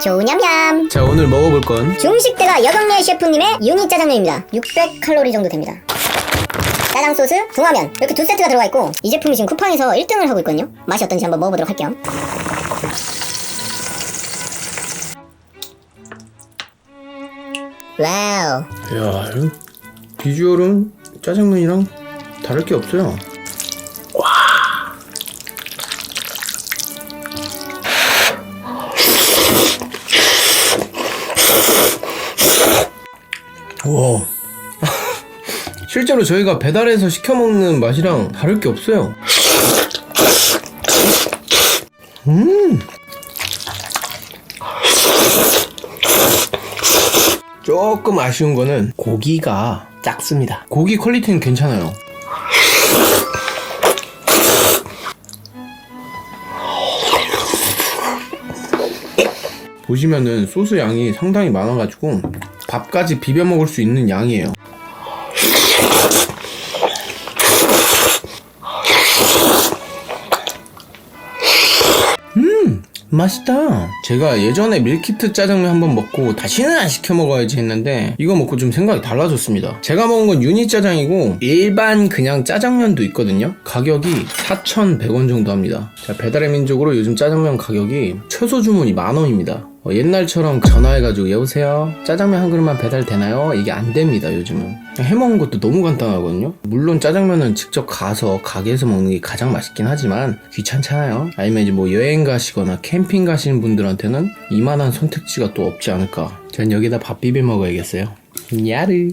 조냠냠. 자 오늘 먹어볼 건? 중식대가 여경래 셰프님의 유니 짜장면입니다. 600칼로리 정도 됩니다. 짜장 소스, 붕어면. 이렇게 두 세트가 들어가 있고 이 제품이 지금 쿠팡에서 1등을 하고 있거든요. 맛이 어떤지 한번 먹어보도록 할게요. 와우. 이야 이거 비주얼은 짜장면이랑 다를 게 없어요 와. 실제로 저희가 배달해서 시켜 먹는 맛이랑 다를 게 없어요. 음. 조금 아쉬운 거는 고기가 작습니다. 고기 퀄리티는 괜찮아요. 보시면은 소스 양이 상당히 많아가지고 밥까지 비벼 먹을 수 있는 양이에요. 음, 맛있다. 제가 예전에 밀키트 짜장면 한번 먹고 다시는 안 시켜 먹어야지 했는데 이거 먹고 좀 생각이 달라졌습니다. 제가 먹은 건 유니 짜장이고 일반 그냥 짜장면도 있거든요. 가격이 4,100원 정도 합니다. 자, 배달의 민족으로 요즘 짜장면 가격이 최소 주문이 만 원입니다. 어, 옛날처럼 전화해가지고 여보세요? 짜장면 한 그릇만 배달되나요? 이게 안 됩니다 요즘은. 해먹는 것도 너무 간단하거든요. 물론 짜장면은 직접 가서 가게에서 먹는 게 가장 맛있긴 하지만 귀찮잖아요. 아니면 이제 뭐 여행 가시거나 캠핑 가시는 분들한테는 이만한 선택지가 또 없지 않을까. 전 여기다 밥 비벼 먹어야겠어요. 야르